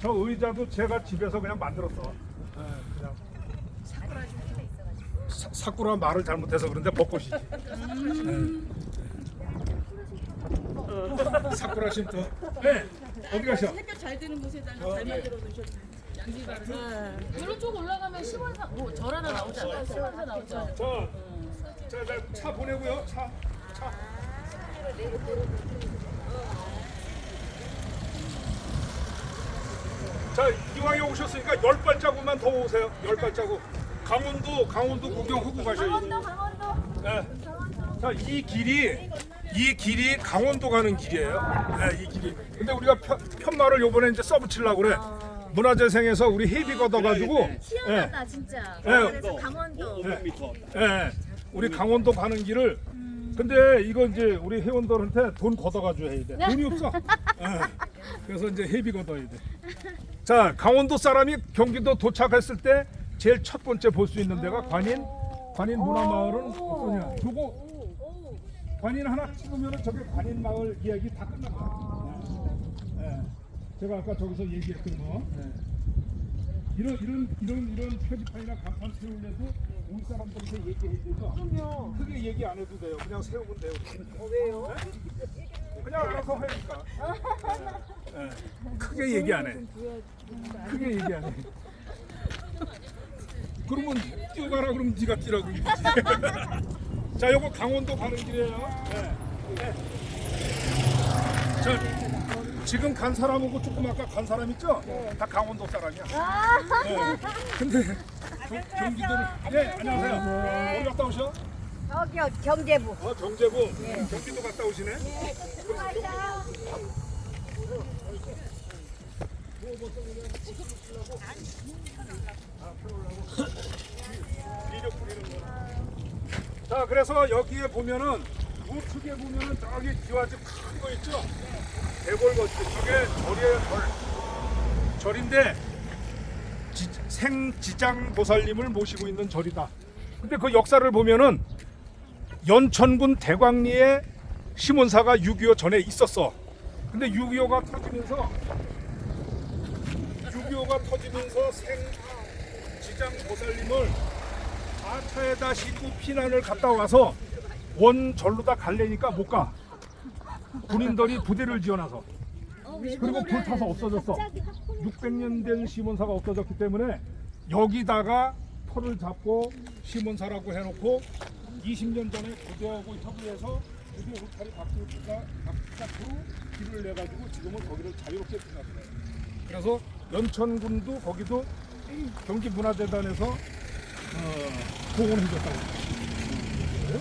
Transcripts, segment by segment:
저 의자도 제가 집에서 그냥 만들었어. 예, 그냥. 사, 사쿠라 말을 잘못해서 그런데 벚꽃이지. 예. 사쿠라 쉼터. 네. 어디 가셔? 햇볕 잘 드는 곳에다가 잘 만들어 놓으셨네. 양지바를. 이로 쭉 올라가면 시원사 뭐절 하나 나오잖아. 시원사 나오잖아. 자, 자, 자, 차 보내고요. 차, 차. 자, 이왕에 오셨으니까 열 발자국만 더 오세요. 열 발자국. 강원도, 강원도 구경하고 가셔야지. 네. 자, 이 길이 이 길이 강원도 가는 길이에요. 네, 이 길이. 근데 우리가 편, 편말을 요번에 이제 써붙이려고 그래. 문화재생에서 우리 헤비 걷어가지고. 희한하다 진짜. 네. 그래서 강원도. 예, 우리 강원도 가는 길을 근데 이거 이제 우리 회원들한테 돈 걷어가지고 해야 돼. 돈이 없어. 예, 그래서 이제 회비 걷어야 돼. 자, 강원도 사람이 경기도 도착했을 때 제일 첫 번째 볼 수 있는 데가 관인 관인 문화마을은 어떠냐? 요거 관인 하나 찍으면 저게 관인 마을 이야기 다 끝납니다. 예, 예. 제가 아까 저기서 얘기했던 거. 예. 이런 이런 이런 이런 표지판이나 간판 세우려도 우리 사람들한테 얘기해야 되죠. 그럼요. 크게 얘기 안 해도 돼요. 그냥 세우면 돼요. 어, 왜요? 그냥 알아서 하니까. 네. 크게 얘기 안 해. 크게 얘기 안 해. 그러면 뛰어가라 그러면 네가 뛰라고. 자, 요거 강원도 가는 길이에요. 네. 네. 자, 지금 간 사람하고 조금 아까 간 사람 있죠? 다 강원도 사람이야. 네. 근데 경- 경기도를 네 안녕하세요. 어디 갔다 오셔? 여기요 경제부. 어 경제부 경기도 갔다 오시네. 자 그래서 여기에 보면은 우측에 보면은 저기 기와집 큰 거 있죠? 대골거지 저게 절이에요 절. 절인데 지- 생지장 보살님을 모시고 있는 절이다. 근데 그 역사를 보면은 연천군 대광리에 시몬사가 6.25 전에 있었어. 근데 6.25가 터지면서 6.25가 터지면서 생지장 보살님을 아차에다 싣고 피난을 갔다 와서 원절로 다 갈래니까 못 가. 군인들이 부대를 지어놔서 그리고 불타서 없어졌어. 600년 된 시몬사가 없어졌기 때문에 여기다가 터를 잡고 시몬사라고 해놓고 20년 전에 부대하고 협의해서 부대 울타리 바꾸니까 바깥으로 길을 내가지고 지금은 거기를 자유롭게 피납니다. 그래서 연천군도 거기도 경기문화재단에서 어, 보호해줬다고. 네?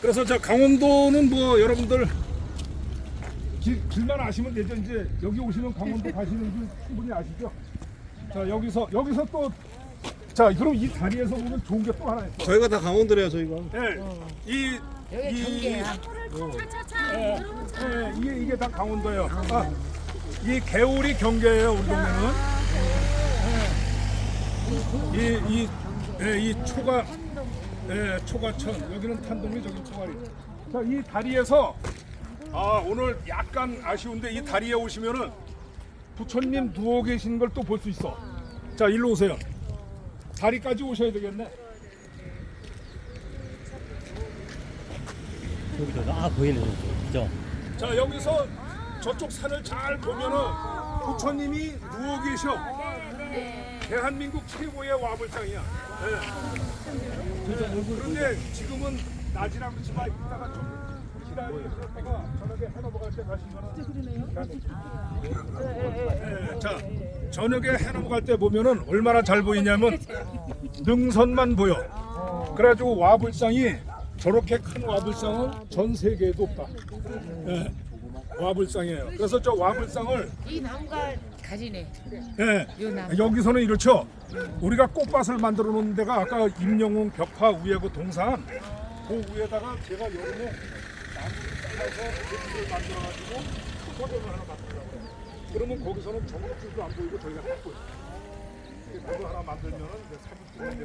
그래서 저 강원도는 뭐 여러분들 길, 길만 아시면 되죠. 이제 여기 오시면 강원도 가시는 줄 충분히 아시죠? 자 여기서 여기서 또 자 그럼 이 다리에서 보면 좋은 게 또 하나 있어. 저희가 다 강원도래요 저희가 네, 이 여기 경계야. 예, 예, 이게 이게 다 강원도예요. 아, 이 개울이 경계예요 우리 동네는. 예. 이, 이, 예, 이 초가, 예, 초가천 여기는 탄동리 저기 초가리. 자, 이 다리에서 아 오늘 약간 아쉬운데 이 다리에 오시면은 부처님 누워 계신 걸 또 볼 수 있어. 자, 일로 오세요. 다리까지 오셔야 되겠네. 여기도 아 보이네 저기 그죠? 자 여기서 저쪽 산을 잘 보면은 부처님이 누워 계셔. 대한민국 최고의 와불장이야. 네. 그런데 지금은 낮이라 그렇지만 이따가 좀 기다리다가 저녁에 해 넘어갈 때 가시면은 네, 자 저녁에 해 넘어갈 때 보면은 얼마나 잘 보이냐면 능선만 보여. 그래가지고 와불상이 저렇게 큰 와불상은 전 세계에도 없다. 예, 와불상이에요. 그래서 저 와불상을 이 나무가 가지네. 예, 요 나무. 여기서는 이렇죠. 우리가 꽃밭을 만들어 놓은 데가 아까 임영웅 벽화 위에 그 동산 그 위에다가 제가 여름에 나무를 잘라서 대기를 만들어 가지고 꽃을 하나 만들려고 해요. 그러면 거기서는 정글줄도 안 보이고 저희가 딱 보여요. 나무 하나 만들면은 이제 사진 찍는 데